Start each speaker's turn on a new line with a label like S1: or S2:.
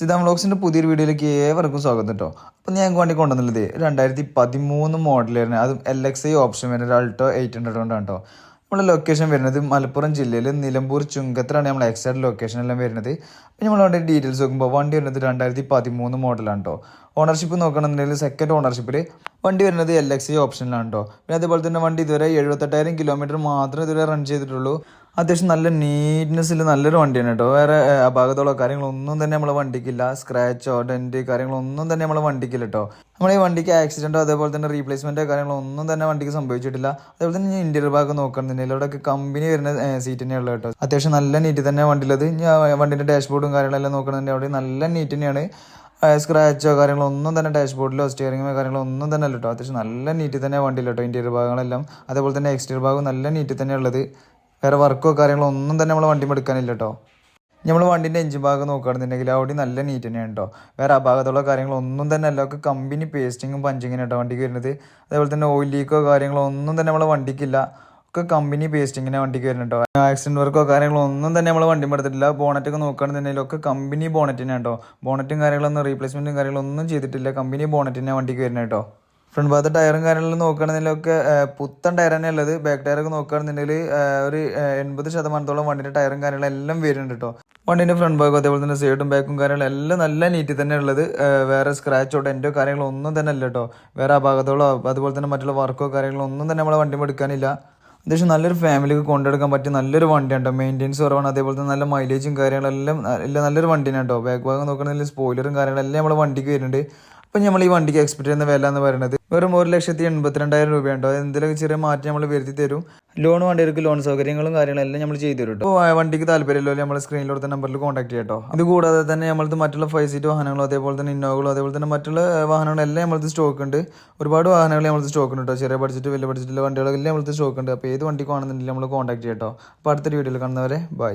S1: സിതാ വ്ളോഗ്സിന്റെ പുതിയൊരു വീഡിയോയിലേക്ക് ഏവർക്കും സ്വാഗതം കേട്ടോ അപ്പോൾ ഞാൻ വണ്ടി കൊണ്ടുവന്നുള്ളത് രണ്ടായിരത്തി പതിമൂന്ന് മോഡലായിരുന്നു അതും എൽ എക്സ് ഐ ഓപ്ഷൻ വരുന്നത് അൾട്ടോ എയ്റ്റ് ഹൺഡ്രഡ് കൊണ്ടാണ് കേട്ടോ നമ്മുടെ ലൊക്കേഷൻ വരുന്നത് മലപ്പുറം ജില്ലയിൽ നിലമ്പൂർ ചുങ്കത്തിലാണ് നമ്മൾ എക്സാക്ട് ലൊക്കേഷൻ എല്ലാം വരുന്നത്. അപ്പോൾ നമ്മൾ വണ്ടി ഡീറ്റെയിൽസ് നോക്കുമ്പോൾ വണ്ടി വരുന്നത് രണ്ടായിരത്തി പതിമൂന്ന് മോഡലാണ് കേട്ടോ ഓണർഷിപ്പ് നോക്കണമെന്നുണ്ടെങ്കിൽ സെക്കൻഡ് ഓണർഷിപ്പിൽ വണ്ടി വരുന്നത് എൽ എക്സ് ഐ ഓപ്ഷനിലാണ് കേട്ടോ പിന്നെ അതുപോലെ തന്നെ വണ്ടി ഇതുവരെ എഴുപത്തെട്ടായിരം കിലോമീറ്റർ മാത്രമേ ഇതുവരെ റൺ ചെയ്തിട്ടുള്ളൂ. അത്യാവശ്യം നല്ല നീറ്റ്നെസ്സിൽ നല്ലൊരു വണ്ടിയാണ് കേട്ടോ വേറെ അപാകതകളോ കാര്യങ്ങളൊന്നും തന്നെ നമ്മളെ വണ്ടിക്കില്ല. സ്ക്രാച്ചോ ഡെന്റ് കാര്യങ്ങളൊന്നും തന്നെ നമ്മളെ വണ്ടിക്കില്ല കേട്ടോ നമ്മൾ ഈ വണ്ടിക്ക് ആക്സിഡന്റോ അതേപോലെ തന്നെ റീപ്ലേസ്മെന്റോ കാര്യങ്ങളൊന്നും തന്നെ വണ്ടിക്ക് സംഭവിച്ചിട്ടില്ല. അതേപോലെ തന്നെ ഇന്റീരിയർ ഭാഗം നോക്കണമെന്നുണ്ടെങ്കിൽ ഇവിടെയൊക്കെ കമ്പനി വരുന്ന സീറ്റ് തന്നെയുള്ളത് കേട്ടോ അത്യാവശ്യം നല്ല നീറ്റ് തന്നെ ആ വണ്ടിന്റെ ഡാഷ്ബോർഡും കാര്യങ്ങളെല്ലാം നോക്കണമെന്നുണ്ടെങ്കിൽ അവിടെ നല്ല നീറ്റ് തന്നെയാണ്. സ്ക്രാച്ചോ കാര്യങ്ങളോ ഒന്നും തന്നെ ഡാഷ്ബോർഡിലോ സ്റ്റിയറിംഗോ കാര്യങ്ങളോ ഒന്നും തന്നെ അല്ല കേട്ടോ അത്യാവശ്യം നല്ല നീറ്റിൽ തന്നെ വണ്ടിയില്ല കേട്ടോ ഇന്റീരിയർ ഭാഗങ്ങളെല്ലാം. അതേപോലെ തന്നെ എക്സ്റ്റീരിയർ ഭാഗം നല്ല നീറ്റിൽ തന്നെ ഉള്ളത് വേറെ വർക്കോ കാര്യങ്ങളോ ഒന്നും തന്നെ നമ്മൾ വണ്ടി എടുക്കാനില്ല കേട്ടോ നമ്മൾ വണ്ടിന്റെ എഞ്ചിൻ ഭാഗം നോക്കുകയാണെന്നുണ്ടെങ്കിൽ അവിടെ നല്ല നീറ്റ് തന്നെയാണ് കേട്ടോ വേറെ അപാകത്തുള്ള കാര്യങ്ങളോ ഒന്നും തന്നെ അല്ല. ഒക്കെ കമ്പനി പേസ്റ്റിങ്ങും പഞ്ചിങ്ങിനും കേട്ടോ വണ്ടിക്ക് വരുന്നത്. അതേപോലെ തന്നെ ഓയിൽ ലീക്കോ കാര്യങ്ങളോ ഒന്നും തന്നെ നമ്മളെ വണ്ടിക്കില്ല. ഒക്കെ കമ്പനി പേസ്റ്റിങ്ങിനെ വണ്ടിക്ക് വരുന്നുണ്ട് കേട്ടോ ആക്സിഡന്റ് വർക്കോ കാര്യങ്ങളോ ഒന്നും തന്നെ നമ്മൾ വണ്ടി എടുത്തിട്ടില്ല. ബോണറ്റ് ഒക്കെ നോക്കുകയാണെന്നുണ്ടെങ്കിൽ ഒക്കെ കമ്പനി ബോണറ്റിനെ കേട്ടോ ബോണറ്റും കാര്യങ്ങളൊന്നും റീപ്ലേസ്മെന്റും കാര്യങ്ങളൊന്നും ചെയ്തിട്ടില്ല. കമ്പനി ബോണറ്റിനെ വണ്ടിക്ക് വരുന്നത് കേട്ടോ. ഫ്രണ്ട് ഭാഗത്ത് ടയറും കാര്യങ്ങളും നോക്കുകയാണെന്നുണ്ടെങ്കിൽ ഒക്കെ പുത്തൻ ടയർ തന്നെ ഉള്ളത് ബാക്ക് ടയറൊക്കെ നോക്കുകയാണെന്നുണ്ടെങ്കിൽ ഒരു എൺപത് ശതമാനത്തോളം വണ്ടിന്റെ ടയറും കാര്യങ്ങളും എല്ലാം വരുന്നുണ്ട് കേട്ടോ വണ്ടിന്റെ ഫ്രണ്ട് ഭാഗം അതേപോലെ തന്നെ സൈഡും ബാക്കും കാര്യങ്ങളും എല്ലാം നല്ല നീറ്റിൽ തന്നെ ഉള്ളത് വേറെ സ്ക്രാച്ചോ ഡെന്റോ കാര്യങ്ങളോ ഒന്നും തന്നെ അല്ല കേട്ടോ വേറെ ആ അപാകതകളോ അതുപോലെ തന്നെ മറ്റുള്ള വർക്കോ കാര്യങ്ങളോ ഒന്നും തന്നെ നമ്മളെ വണ്ടി എടുക്കാനില്ല. അത്യാവശ്യം നല്ലൊരു ഫാമിലിക്ക് കൊണ്ടെടുക്കാൻ പറ്റിയ നല്ലൊരു വണ്ടിയാണ് കേട്ടോ മെയിന്റെനൻസ് കുറവാണ് അതേപോലെ തന്നെ നല്ല മൈലേജും കാര്യങ്ങളെല്ലാം എല്ലാം നല്ലൊരു വണ്ടിയാണ് കേട്ടോ ബാക്ക് ഭാഗം നോക്കണമെങ്കിൽ സ്പോയിലറും കാര്യങ്ങളെല്ലാം നമ്മളെ വണ്ടിക്ക് വരുന്നുണ്ട്. അപ്പം നമ്മൾ ഈ വണ്ടിക്ക് എക്സ്പെക്ട് ചെയ്യുന്ന വില എന്ന് പറയുന്നത് വെറും ഒരു ലക്ഷത്തി എൺപത്തിരണ്ടായിരം രൂപയുണ്ടോ. എന്തെങ്കിലും ചെറിയ മാറ്റം നമ്മൾ വരുത്തി തരും. ലോൺ വേണ്ടിയവർക്ക് ലോൺ സൗകര്യങ്ങളും കാര്യങ്ങളെല്ലാം നമ്മൾ ചെയ്തു തരും അപ്പോൾ വണ്ടിക്ക് താല്പര്യമില്ലോ നമ്മൾ സ്ക്രീനിൽ കൊടുത്ത നമ്പറിൽ കോൺടാക്ട് ചെയ്യട്ടോ ഇത് കൂടാതെ തന്നെ നമ്മളത് മറ്റുള്ള ഫൈവ് സീറ്റ് വാഹനങ്ങളും അതേപോലെ തന്നെ ഇന്നോവകളും അതേപോലെ തന്നെ മറ്റുള്ള വാഹനങ്ങളെല്ലാം നമ്മളത് സ്റ്റോക്ക് ഉണ്ട്. ഒരുപാട് വാഹനങ്ങൾ നമ്മളത് സ്റ്റോക്ക് ഉണ്ട് കേട്ടോ ചെറിയ ബഡ്ജറ്റ് വലിയ ബഡ്ജറ്റിലെ വണ്ടികളെല്ലാം നമ്മളത് സ്റ്റോക്ക് ഉണ്ട്. അപ്പോൾ ഏത് വണ്ടിക്ക് വേണമെന്നുണ്ടെങ്കിൽ നമ്മൾ കോൺടാക്ട് ചെയ്യട്ടോ അപ്പോൾ അടുത്തൊരു വീഡിയോയിൽ കാണുന്നവരെ ബൈ